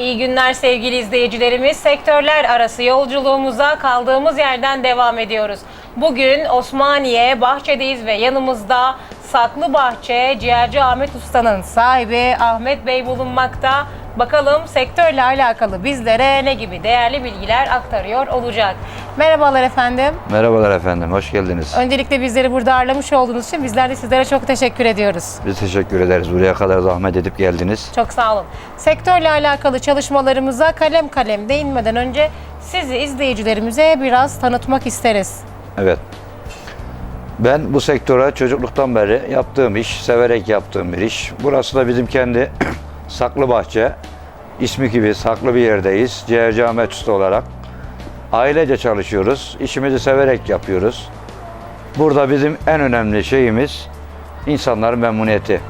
İyi günler sevgili izleyicilerimiz. Sektörler arası yolculuğumuza kaldığımız yerden devam ediyoruz. Bugün Osmaniye Bahçe'deyiz ve yanımızda Saklı Bahçe Ciğerci Ahmet Usta'nın sahibi Ahmet Bey bulunmakta. Bakalım sektörle alakalı bizlere ne gibi değerli bilgiler aktarıyor olacak. Merhabalar efendim. Merhabalar efendim, hoş geldiniz. Öncelikle bizleri burada ağırlamış olduğunuz için bizler de sizlere çok teşekkür ediyoruz. Biz teşekkür ederiz. Buraya kadar zahmet edip geldiniz. Çok sağ olun. Sektörle alakalı çalışmalarımıza kalem kalem değinmeden önce sizi izleyicilerimize biraz tanıtmak isteriz. Evet. Ben bu sektöre çocukluktan beri yaptığım iş, severek yaptığım bir iş. Burası da bizim kendi saklı bahçe. İsmi gibi saklı bir yerdeyiz. Ciğerci Ahmet Usta olarak. Ailece çalışıyoruz. İşimizi severek yapıyoruz. Burada bizim en önemli şeyimiz insanların memnuniyeti.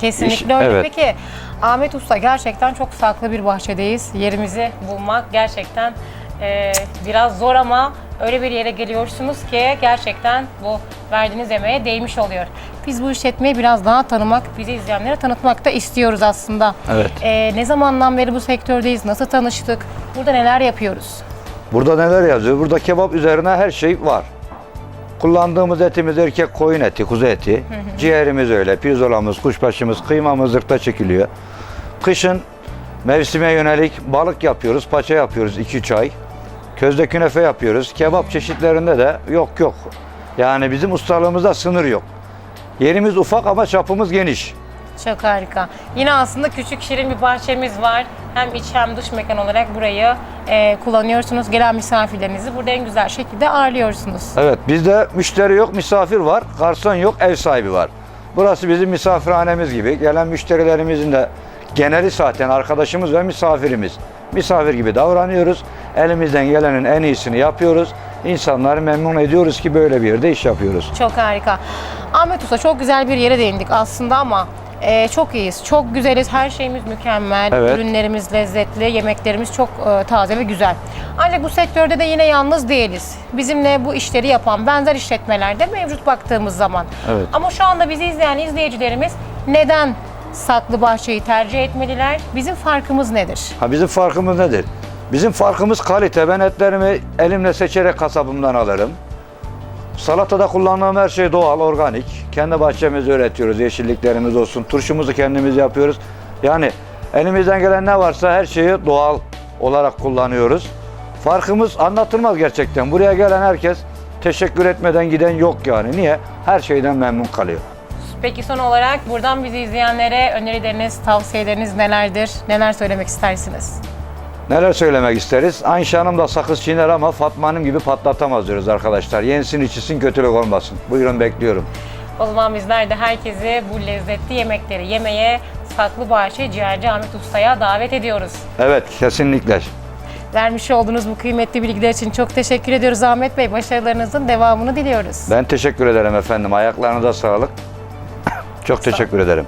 Kesinlikle İş- öyle. evet. Peki Ahmet Usta gerçekten çok saklı bir bahçedeyiz. Yerimizi bulmak gerçekten e, biraz zor ama öyle bir yere geliyorsunuz ki gerçekten bu verdiğiniz emeğe değmiş oluyor. Biz bu işletmeyi biraz daha tanımak, bizi izleyenlere tanıtmak da istiyoruz aslında. Evet. E, ne zamandan beri bu sektördeyiz, nasıl tanıştık, burada neler yapıyoruz? Burada neler yazıyor? Burada kebap üzerine her şey var. Kullandığımız etimiz erkek koyun eti, kuzu eti. Ciğerimiz öyle, pirzolamız, kuşbaşımız, kıymamız zırhta çekiliyor. Kışın mevsime yönelik balık yapıyoruz, paça yapıyoruz 2-3 ay. Közde künefe yapıyoruz. Kebap çeşitlerinde de yok yok. Yani bizim ustalığımızda sınır yok. Yerimiz ufak ama çapımız geniş. Çok harika. Yine aslında küçük şirin bir bahçemiz var. Hem iç hem dış mekan olarak burayı e, kullanıyorsunuz. Gelen misafirlerinizi burada en güzel şekilde ağırlıyorsunuz. Evet bizde müşteri yok, misafir var. Garson yok, ev sahibi var. Burası bizim misafirhanemiz gibi. Gelen müşterilerimizin de geneli zaten arkadaşımız ve misafirimiz. Misafir gibi davranıyoruz. Elimizden gelenin en iyisini yapıyoruz. İnsanları memnun ediyoruz ki böyle bir yerde iş yapıyoruz. Çok harika. Ahmet Usta çok güzel bir yere değindik aslında ama e, çok iyiyiz, çok güzeliz, her şeyimiz mükemmel, Evet. ürünlerimiz lezzetli, yemeklerimiz çok e, taze ve güzel. Ancak bu sektörde de yine yalnız değiliz. Bizimle bu işleri yapan benzer işletmeler de mevcut baktığımız zaman. Evet. Ama şu anda bizi izleyen izleyicilerimiz neden saklı bahçeyi tercih etmeliler? Bizim farkımız nedir? Ha bizim farkımız nedir? Bizim farkımız kalite. Ben etlerimi elimle seçerek kasabımdan alırım. Salatada kullandığım her şey doğal, organik. Kendi bahçemizde üretiyoruz. Yeşilliklerimiz olsun. Turşumuzu kendimiz yapıyoruz. Yani elimizden gelen ne varsa her şeyi doğal olarak kullanıyoruz. Farkımız anlatılmaz gerçekten. Buraya gelen herkes teşekkür etmeden giden yok yani. Niye? Her şeyden memnun kalıyor. Peki son olarak buradan bizi izleyenlere önerileriniz, tavsiyeleriniz nelerdir? Neler söylemek istersiniz? Neler söylemek isteriz? Ayşe Hanım da sakız çiğner ama Fatma Hanım gibi patlatamaz diyoruz arkadaşlar. Yensin içilsin kötülük olmasın. Buyurun bekliyorum. O zaman bizler de herkesi bu lezzetli yemekleri yemeye Saklı Bahçe Ciğerci Ahmet Usta'ya davet ediyoruz. Evet kesinlikle. Vermiş olduğunuz bu kıymetli bilgiler için çok teşekkür ediyoruz Ahmet Bey. Başarılarınızın devamını diliyoruz. Ben teşekkür ederim efendim. Ayaklarınıza sağlık. Çok teşekkür ederim.